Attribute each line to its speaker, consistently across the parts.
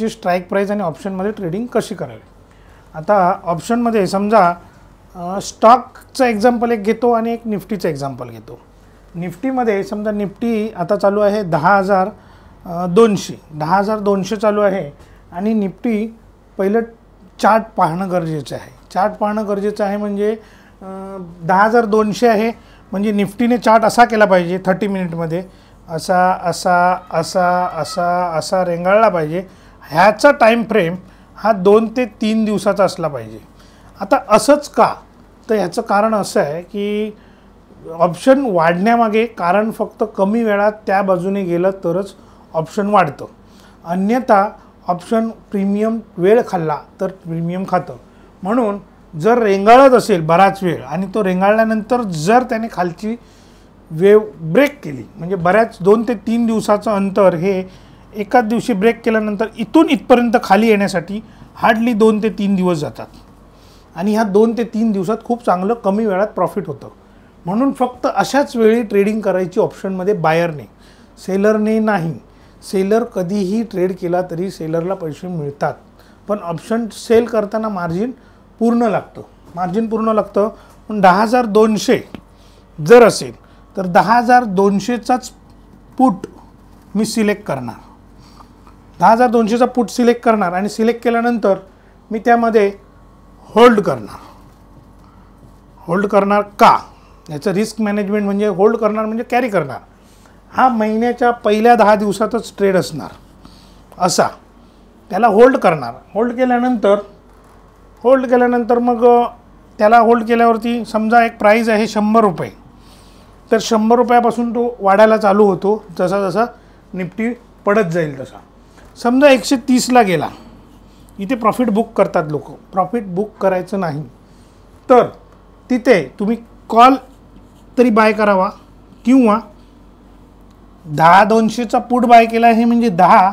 Speaker 1: ची strike price आणि ऑप्शनमध्ये ट्रेडिंग कशी करावी? आता ऑप्शनमध्ये समजा स्टॉकचं एक्झाम्पल एक घेतो आणि एक निफ्टीचं एक्झाम्पल घेतो. निफ्टीमध्ये समजा निफ्टी आता चालू आहे दहा हजार दोनशे. दहा हजार दोनशे चालू आहे आणि निफ्टी पहिलं चार्ट पाहणं गरजेचं आहे. चार्ट पाहणं गरजेचं आहे म्हणजे दहा हजार दोनशे आहे म्हणजे निफ्टीने चार्ट असा केला पाहिजे थर्टी मिनिटमध्ये असा असा असा असा असा रेंगाळला पाहिजे. ह्याचा टाईम फ्रेम हा दोन ते तीन दिवसाचा असला पाहिजे. आता असंच का? तर ह्याचं कारण असं आहे की ऑप्शन वाढण्यामागे कारण फक्त कमी वेळात त्या बाजूने गेलं तरच ऑप्शन वाढतं. अन्यथा ऑप्शन प्रीमियम वेळ खाल्ला तर प्रीमियम खातं. म्हणून जर रेंगाळत असेल बराच वेळ आणि तो रेंगाळल्यानंतर जर त्याने खालची वेव ब्रेक केली म्हणजे बऱ्याच दोन ते तीन दिवसाचं अंतर हे एकाच दिवशी ब्रेक केल्यानंतर इथून इथपर्यंत खाली येण्यासाठी हार्डली दोन ते तीन दिवस जातात. आणि ह्या दोन ते तीन दिवसात खूप चांगलं कमी वेळात प्रॉफिट होतं. म्हणून फक्त अशाच वेळी ट्रेडिंग करायची ऑप्शनमध्ये बायरने सेलरने नाही. सेलर कधीही ट्रेड केला तरी सेलरला पैसे मिळतात. पण ऑप्शन सेल करताना मार्जिन पूर्ण लागतं. मार्जिन पूर्ण लागतं. पण दहा हजार दोनशे जर असेल तर दहा हजार दोनशेचाच पुट मी सिलेक्ट करणार. दहा हजार दोनशेचा पुट सिलेक्ट करणार आणि सिलेक्ट केल्यानंतर मी त्यामध्ये होल्ड करणार. होल्ड करणार का? याचं रिस्क मॅनेजमेंट म्हणजे होल्ड करणार म्हणजे कॅरी करणार. हा महिन्याच्या पहिल्या दहा दिवसातच ट्रेड असणार. असा. त्याला होल्ड करणार. होल्ड केल्यानंतर होल्ड केल्यानंतर मग त्याला होल्ड केल्यावरती समजा एक प्राईज आहे शंभर रुपये. तर शंभर रुपयापासून तो वाढायला चालू होतो. जसा जसा निफ्टी पडत जाईल तसा. समजा एकशे तीसला गेला इथे प्रॉफिट बुक करतात लोक. प्रॉफिट बुक करायचं नाही. तर तिथे तुम्ही कॉल तरी बाय करावा किंवा दहा दोनशेचा पूट बाय केला आहे म्हणजे दहा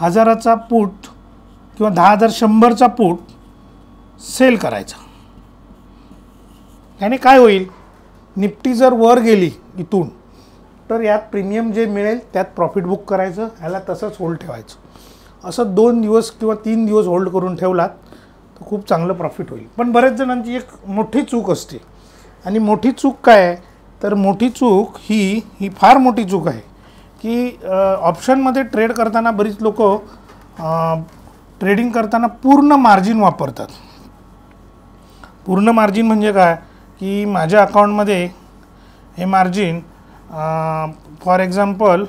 Speaker 1: हजाराचा पूट किंवा दहा हजार शंभरचा पूट सेल करायचा. याने काय होईल? निफ्टी जर वर गेली इथून तर यात प्रीमियम जे मिळेल त्यात प्रॉफिट बुक करायचं ह्याला तसंच होल्ड ठेवायचं. असं दोन दिवस किंवा तीन दिवस होल्ड करून ठेवलात तर खूप चांगलं प्रॉफिट होईल. पण बऱ्याच जणांची एक मोठी चूक असते. आणि मोठी चूक काय आहे? तर मोठी चूक ही ही फार मोठी चूक आहे की ऑप्शनमध्ये ट्रेड करताना बरीच लोक ट्रेडिंग करताना पूर्ण मार्जिन वापरतात. पूर्ण मार्जिन म्हणजे काय? की माझ्या अकाउंटमध्ये हे मार्जिन फॉर एक्झाम्पल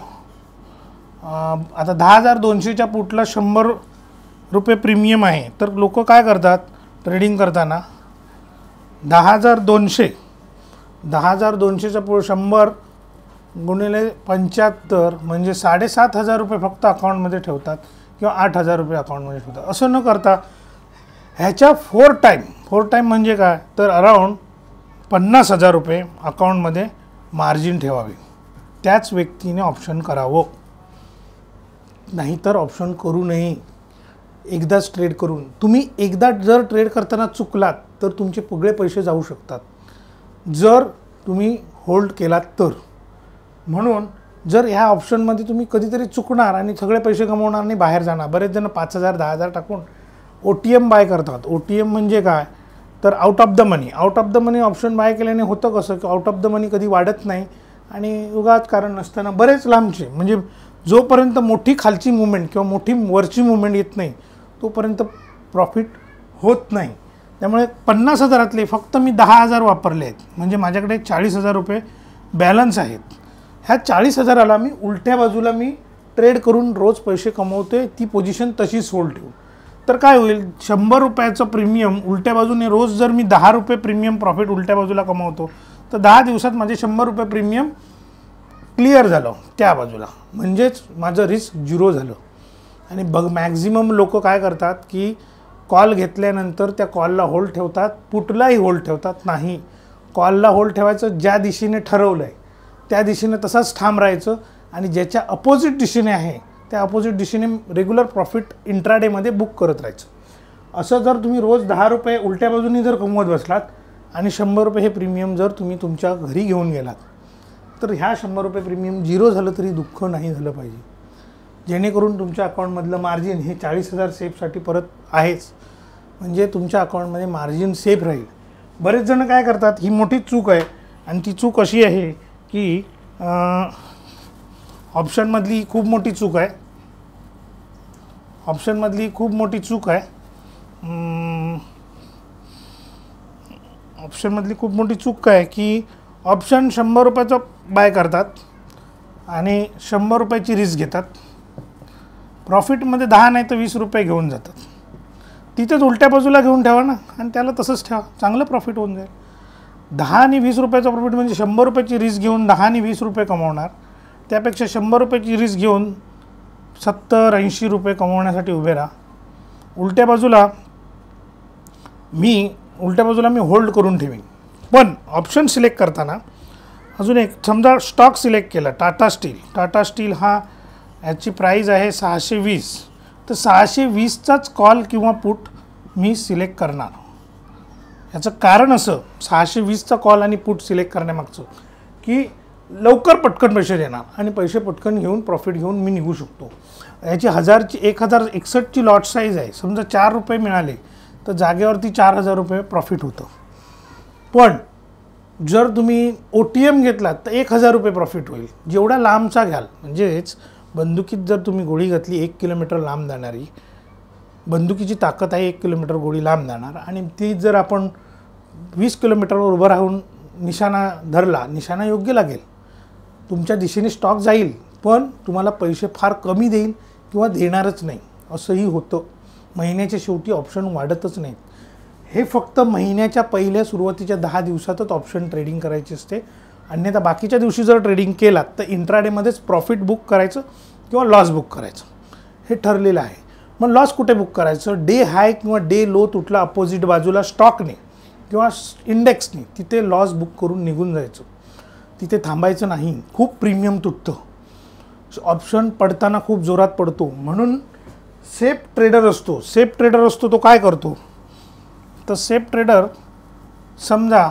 Speaker 1: आता दहा हजार दोनशेच्या पुटला शंभर रुपये प्रीमियम आहे. तर लोक काय करतात? ट्रेडिंग करताना दहा हजार दोनशे दहा हजार दोनशेचा पु शंभर गुणिले पंच्याहत्तर म्हणजे साडेसात हजार रुपये फक्त अकाउंटमध्ये ठेवतात किंवा आठ हजार रुपये अकाउंटमध्ये ठेवतात. असं न करता ह्याच्या फोर टाईम फोर टाईम म्हणजे काय? तर अराऊंड पन्नास हजार रुपये अकाउंटमध्ये मार्जिन ठेवावे. त्याच व्यक्तीने ऑप्शन करावं. नाहीतर ऑप्शन करू नये एकदाच ट्रेड करून तुम्ही एकदा जर ट्रेड करताना चुकलात तर तुमचे सगळे पैसे जाऊ शकतात. जर तुम्ही होल्ड केलात तर. म्हणून जर ह्या ऑप्शनमध्ये तुम्ही कधीतरी चुकणार आणि सगळे पैसे कमवणार आणि बाहेर जाणार बरेच जण पाच हजार दहा हजार टाकून ओ टी एम बाय करतात. ओ टी एम म्हणजे काय? तर out of the money out of the money option buy केल्याने होतं कसं? की आउट ऑफ द मनी कधी वाढत नाही आणि उगाच कारण नसताना बरेच लांबचे. म्हणजे जोपर्यंत मोठी खालची मुवमेंट किंवा मोठी वरची मुवमेंट येत नाही तोपर्यंत प्रॉफिट होत नाही. त्यामुळे पन्नास हजारातले फक्त मी दहा हजार वापरले आहेत. म्हणजे माझ्याकडे चाळीस हजार रुपये बॅलन्स आहेत. ह्या चाळीस हजाराला मी उलट्या बाजूला मी ट्रेड करून रोज पैसे कमवतोय ती पोझिशन तशीच होल्ड ठेवू. तर काय होईल? शंभर रुपयाचं प्रीमियम उलट्या बाजूने रोज जर मी दहा रुपये प्रीमियम प्रॉफिट उलट्या बाजूला कमवतो तर दहा दिवसात माझे शंभर रुपये प्रीमियम क्लिअर झालं त्या बाजूला. म्हणजेच माझं रिस्क झिरो झालं. आणि बघ मॅक्झिमम लोक काय करतात की कॉल घेतल्यानंतर त्या कॉलला होल्ड ठेवतात पुटलाही होल्ड ठेवतात नाही. कॉलला होल्ड ठेवायचं ज्या दिशेने ठरवलं आहे त्या दिशेने तसाच ठाम राहायचं आणि ज्याच्या अपोजिट दिशेने आहे त्या अपोजिट दिशेने रेग्युलर प्रॉफिट इंट्राडेमध्ये बुक करत राहायचं. असं जर तुम्ही रोज दहा रुपये उलट्या बाजूनी जर कमवत बसलात आणि शंभर रुपये हे प्रीमियम जर तुम्ही तुमच्या घरी घेऊन गेलात तर ह्या शंभर रुपये प्रीमियम झिरो झालं तरी दुःख नाही झालं पाहिजे. जेणेकरून तुमच्या अकाउंटमधलं मार्जिन हे चाळीस हजार सेफसाठी परत आहेच. म्हणजे तुमच्या अकाउंटमध्ये मार्जिन सेफ राहील. बरेच जण काय करतात ही मोठी चूक आहे आणि ती चूक अशी आहे की ऑप्शनमधली खूप मोठी चूक आहे. ऑप्शनमधली खूप मोठी चूक आहे. ऑप्शनमधली खूप मोठी चूक काय की ऑप्शन शंभर रुपयाचं बाय करतात आणि शंभर रुपयाची रिस्क घेतात. प्रॉफिटमध्ये दहा नाही तर वीस रुपये घेऊन जातात. तिथेच उलट्या बाजूला घेऊन ठेवा ना आणि त्याला तसंच ठेवा. चांगलं प्रॉफिट होऊन जाईल. दहा आणि वीस रुपयाचा प्रॉफिट म्हणजे शंभर रुपयाची रिस्क घेऊन दहा आणि वीस रुपये कमवणार. त्यापेक्षा शंभर रुपयाची रिस्क घेऊन सत्तर ऐंशी रुपये कमवण्यासाठी उभे राहा. उलट्या बाजूला मी उलट्या बाजूला मी होल्ड करून ठेवीन. पण ऑप्शन सिलेक्ट करताना अजून एक समजा स्टॉक सिलेक्ट केला टाटा स्टील टाटा स्टील हा याची प्राईज आहे सहाशे वीस. तर सहाशे वीसचाच कॉल किंवा पुट मी सिलेक्ट करणार. याचं कारण असं सहाशे वीसचा कॉल आणि पुट सिलेक्ट करण्यामागचं की लवकर पटकन पैसे देणार आणि पैसे पटकन घेऊन प्रॉफिट घेऊन मी निघू शकतो. याची हजारची एक हजार एकसष्टची लॉट साईज आहे. समजा चार रुपये मिळाले तर जागेवरती चार हजार रुपये प्रॉफिट होतं. पण जर तुम्ही ओ टी एम घेतलात तर एक हजार रुपये प्रॉफिट होईल. जेवढा लांबचा घ्याल म्हणजेच बंदुकीत जर तुम्ही गोळी घातली एक किलोमीटर लांब जाणारी बंदुकीची ताकद आहे एक किलोमीटर गोळी लांब जाणार आणि ती जर आपण वीस किलोमीटरवर उभं राहून निशाणा धरला निशाणा योग्य लागेल. तुमच्या दिशेने स्टॉक जाईल पण तुम्हाला पैसे फार कमी देईल किंवा देणारच नाही. असंही होतं. महिन्याच्या शेवटी ऑप्शन वाढतच नाहीत. हे फक्त महिन्याच्या पहिल्या सुरुवातीच्या दहा दिवसातच ऑप्शन ट्रेडिंग करायची असते. अन्यथा बाकीच्या दिवशी जर ट्रेडिंग केलात तर इंट्राडेमध्येच प्रॉफिट बुक करायचं किंवा लॉस बुक करायचं. हे ठरलेलं आहे. मग लॉस कुठे बुक करायचं? डे हाय किंवा डे लो तुटला अपोजिट बाजूला स्टॉकने किंवा इंडेक्सने तिथे लॉस बुक करून निघून जायचं. तिथे थांबायचं नाही. खूप प्रीमियम तुटतं. ऑप्शन पडताना खूप जोरात पडतो. म्हणून सेफ ट्रेडर असतो. सेफ ट्रेडर असतो तो काय करतो? तर सेफ ट्रेडर समजा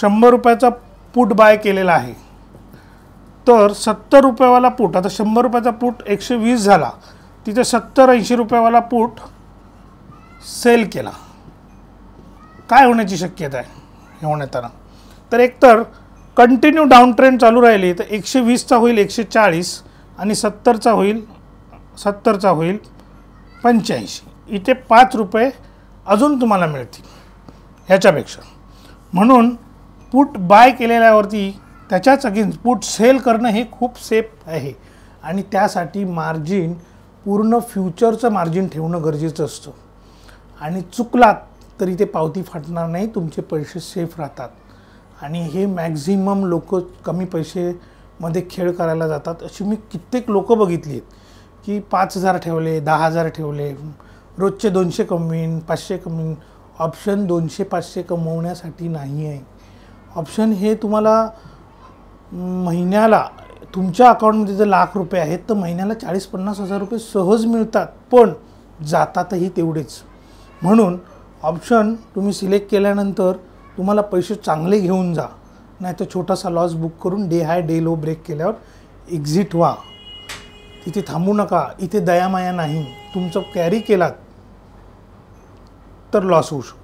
Speaker 1: शंभर रुपयाचा पुट बाय केलेला आहे. तर सत्तर रुपयावाला पुट आता शंभर रुपयाचा पुट एकशे वीस झाला. तिथे सत्तर ऐंशी रुपयावाला पुट सेल केला. काय होण्याची शक्यता आहे? हे होण्याताना तर एकतर कंटिन्यू डाऊन ट्रेंड चालू राहिली तर एकशे वीसचा होईल एकशे चाळीस आणि सत्तरचा होईल सत्तरचा होईल पंच्याऐंशी. इथे पाच रुपये अजून तुम्हाला मिळतील ह्याच्यापेक्षा म्हणून पुट बाय केलेल्यावरती त्याच्याच अगेन्स्ट पुट सेल करणं हे खूप सेफ आहे. आणि त्यासाठी मार्जिन पूर्ण फ्युचरचं मार्जिन ठेवणं गरजेचं असतं. आणि चुकलात तरी ते पावती फाटणार नाही तुमचे पैसे सेफ राहतात. आणि हे मॅक्झिमम लोक कमी पैसेमध्ये खेळ करायला जातात. अशी मी कित्येक लोकं बघितली आहेत की पाच हजार ठेवले दहा हजार ठेवले रोजचे दोनशे कमवीन पाचशे कमवीन ऑप्शन दोनशे पाचशे कमवण्यासाठी नाही आहे. ऑप्शन हे तुम्हाला महिन्याला तुमच्या अकाउंटमध्ये जर लाख रुपये आहेत तर महिन्याला चाळीस पन्नास हजार रुपये सहज मिळतात पण जातातही तेवढेच. म्हणून ऑप्शन तुम्ही सिलेक्ट केल्यानंतर तुम्हाला पैसे चांगले घेऊन जा. नाही तर छोटासा लॉस बुक करून day high day low break केल्यावर एक्झिट व्हा. तिथे थांबू नका. इथे दयामाया नाही. तुमचं कॅरी केलात तर लॉस होऊ शकतो.